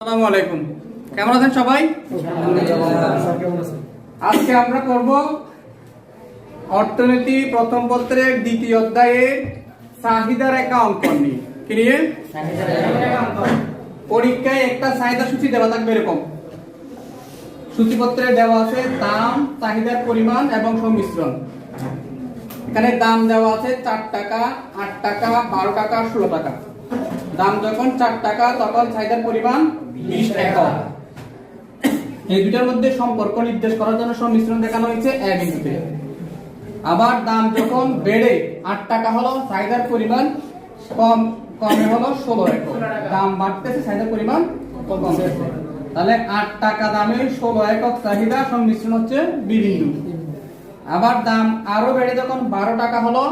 আসসালামু আলাইকুম। কেমন আছেন সবাই? আজকে আমরা করব অর্থনীতি প্রথম পত্রের দ্বিতীয় অধ্যায়ের চাহিদা রেখা অঙ্কন কি নিয়ে? পরীক্ষায় একটা চাহিদা সূচি দেওয়া থাকবে এরকম। সূচিপত্রে দেওয়া আছে দাম, চাহিদার পরিমাণ এবং সংমিশ্রণ। এখানে দাম দেওয়া আছে চার টাকা, আট টাকা, বারো টাকা, ষোলো টাকা। দাম যখন চার টাকা, তখন চাহিদার পরিমাণ বিশ টাকা। এই দুটার মধ্যে সম্পর্ক নির্দেশ করার জন্য সংমিশ্রণ দেখানো হয়েছে এ বিন্দুতে আবার দাম যখন বেড়ে আট টাকা হলো, চাহিদার পরিমাণ কম, কমে হলো ষোলো একক। দাম বাড়তেছে, চাহিদার পরিমাণ কমতেছে। তাহলে আট টাকা দামে ষোলো একক চাহিদা সংমিশ্রণ হচ্ছে বি বিন্দু আবার দাম আরও বেড়ে যখন বারো টাকা হলো,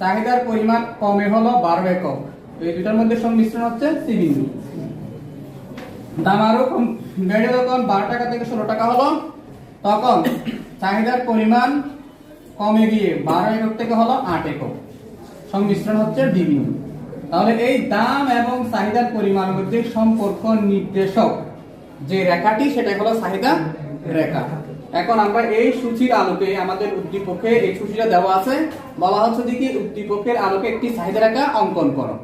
চাহিদার পরিমাণ কমে হলো বারো একক। এই দুটার মধ্যে সংমিশ্রণ হচ্ছে সি বিন্দু। দাম আরও বেড়ে যখন বারো টাকা থেকে ষোলো টাকা হলো, তখন চাহিদার পরিমাণ কমে গিয়ে বারো একক থেকে হলো আট একক। সংমিশ্রণ হচ্ছে ডি তাহলে এই দাম এবং চাহিদার পরিমাণ মধ্যে সম্পর্ক নির্দেশক। যে রেখাটি সেটা হলো চাহিদা রেখা। এখন আমরা এই সূচির আলোকে আমাদের উদ্দীপকে, এই সূচিটা দেওয়া আছে। বলা হচ্ছে যে কি? উদ্দীপকের আলোকে একটি চাহিদা রেখা অঙ্কন করো।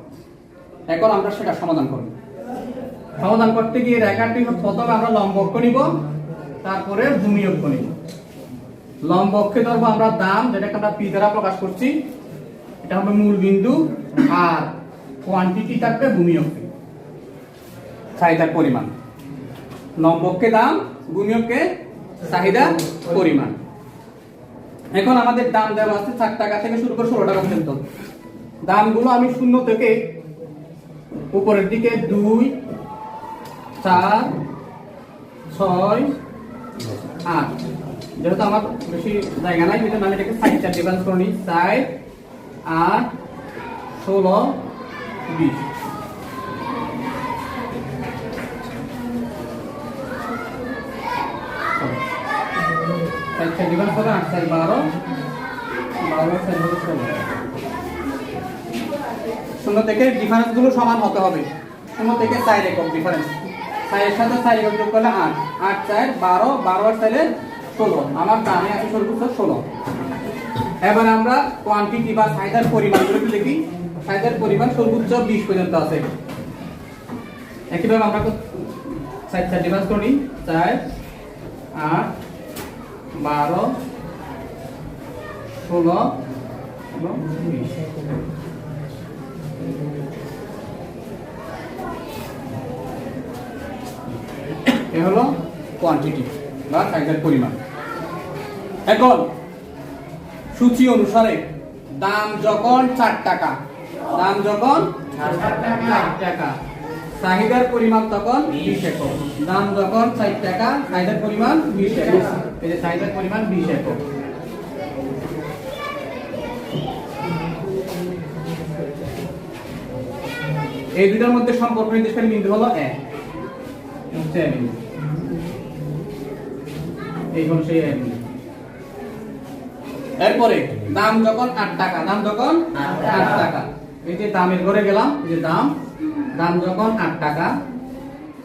এখন আমরা সেটা সমাধান করব। সমাধান করতে গিয়ে রেখাটি প্রথমে আমরা লম্ব অক্ষ নিব, তারপরে ভূমি অক্ষ নিব। লম্ব অক্ষে ধরবো আমরা দাম যেটাকে আমরা পি দ্বারা প্রকাশ করছি, এটা হবে মূল বিন্দু, আর কোয়ান্টিটি থাকবে ভূমি অক্ষে। চাহিদার পরিমাণ। লম্ব অক্ষে দাম অক্ষে চাহিদা পরিমাণ। এখন আমাদের দাম দেওয়া আছে চার টাকা থেকে শুরু করে ষোলো টাকা পর্যন্ত। দামগুলো আমি শূন্য থেকে উপরের দিকে দুই, চার, ছয়, আট। যেহেতু আমার বেশি জায়গা নাই, সেজন্য আমি এটাকে সাইড চার ডিফারেন্স করে নিই। চার আট, ষোলো, বিশ। সাইড চার ডিফারেন্স করে আট চার বারো। বারো চার হলো ষোলো। শূন্য থেকে ডিফারেন্সগুলো সমান হতে হবে। শূন্য থেকে চার একক ডিফারেন্স চারের সাথে চার একক যোগ করলে আট। আট, চার, বারো বারো আর চাইলে ষোলো। আমার দামে আছে সর্বোচ্চ ষোলো। এবার আমরা কোয়ান্টিটি বা চাহিদার পরিমাণগুলো একটু দেখি। চাহিদার পরিমাণ সর্বোচ্চ বিশ পর্যন্ত আছে। একইভাবে আমরা চার চার ডিফারেন্স করি চার, আট, বারো, ষোলো এ হলো কোয়ান্টিটি বা চাহিদার পরিমাণ। এখন সূচি অনুসারে দাম যখন চার টাকা দাম যখন চার টাকা। চাহিদার পরিমাণ তখন বিশ একক। দাম যখন চার টাকা চাহিদার পরিমাণ বিশ একক। এই যে চাহিদার পরিমাণ বিশ একক। এই দুটার মধ্যে সম্পর্ক নির্দেশকারী বিন্দু হলো এক। এই হলো এরপরে, দাম যখন আট টাকা, দাম যখন আট টাকা। এই যে দামের ঘরে গেলাম যে দাম দাম যখন আট টাকা,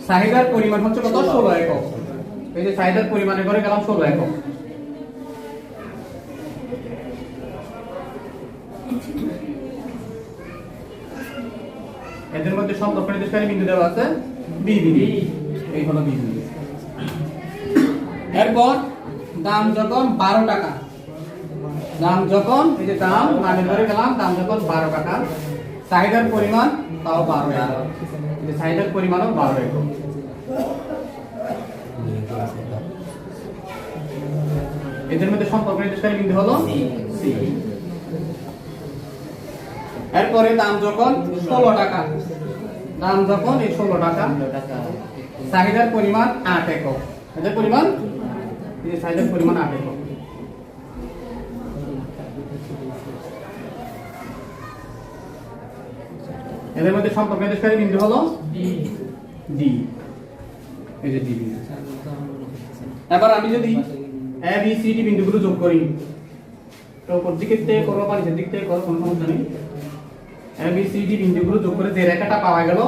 চাহিদার পরিমাণ হচ্ছে কত? ষোলো একক। এই যে চাহিদার পরিমাণের ঘরে গেলাম ষোলো একক। এদের মধ্যে সম্পর্ক নির্দেশকারী বিন্দু দেওয়া আছে বি বিন্দু। এই হলো বি বিন্দু। এরপর দাম যখন বারো টাকা দাম যখন এই যে দাম দামের ধরে গেলাম দাম যখন বারো টাকা চাহিদার পরিমাণ তাও বারো একক যে চাহিদার পরিমাণও বারো একক এদের মধ্যে সম্পর্ক নির্দেশকারী বিন্দু হলো সি এরপরে দাম যখন ষোলো টাকা। দাম যখন এই ষোলো টাকা। চাহিদার পরিমাণ আট একক। এদের পরিমাণ? চাহিদার পরিমাণ আট একক। এদের মধ্যে সম্পর্ক নির্দেশকারী বিন্দু হলো? ডি। এই যে ডি বিন্দু। এবার আমি যদি এ বি সি ডি বিন্দুগুলো যোগ করি তো উপর দিকে থেকে করব বা নিচের দিক থেকে করব কোনো সমস্যা নেই। এ সি, ডি বিন্দুগুলো যোগ করে যে রেখাটা পাওয়া গেল,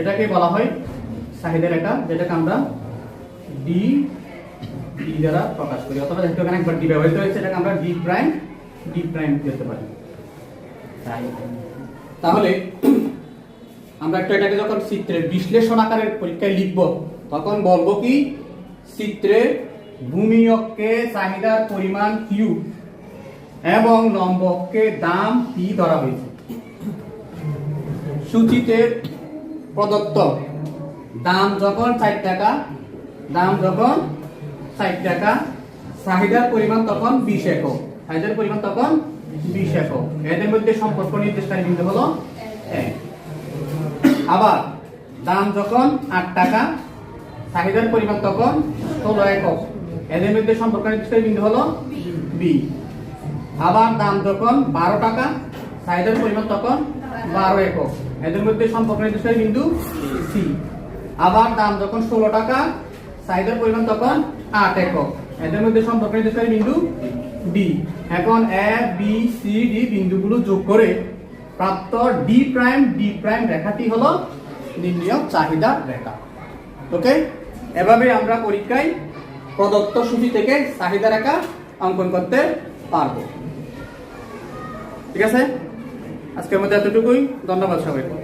এটাকে বলা হয় চাহিদা রেখা, যেটাকে আমরা ডি ডি দ্বারা প্রকাশ করি। অথবা যেহেতু এখানে একবার ডি ব্যবহৃত হয়েছে, এটাকে আমরা ডি প্রাইম ডি প্রাইম দিতে পারি? তাহলে আমরা একটু এটাকে যখন চিত্রের বিশ্লেষণ আকারের পরীক্ষায় লিখব, তখন বলব কি? চিত্রে ভূমি অক্ষে চাহিদার পরিমাণ কিউ এবং লম্ব অক্ষে দাম পি ধরা হয়েছে। সূচিতে প্রদত্ত। দাম যখন ষাট টাকা, দাম যখন ষাট টাকা, চাহিদার পরিমাণ তখন বিশ একক। চাহিদার পরিমাণ তখন বিশ একক। এদের মধ্যে সম্পর্ক নির্দেশকারী বিন্দু হলো এক। আবার দাম যখন আট টাকা, চাহিদার পরিমাণ তখন ষোলো একক। এদের মধ্যে সম্পর্ক নির্দেশকারী বিন্দু হলো বি। আবার দাম যখন বারো টাকা, চাহিদার পরিমাণ তখন বারো একক এদের মধ্যে সম্পর্ক নির্দেশকারী বিন্দু সি। আবার দাম যখন ষোলো টাকা চাহিদার পরিমাণ তখন আট একক। এদের মধ্যে সম্পর্ক নির্দেশকারী বিন্দু ডি। এখন এ বি সি ডি বিন্দুগুলো যোগ করে প্রাপ্ত ডি প্রাইম ডি প্রাইম রেখাটি হলো নির্ণয় চাহিদা রেখা। ওকে এভাবে আমরা পরীক্ষায় প্রদত্ত সূচি থেকে চাহিদা রেখা অঙ্কন করতে পারব। ঠিক আছে? আজকের মধ্যে এতটুকুই। ধন্যবাদ সবাইকে।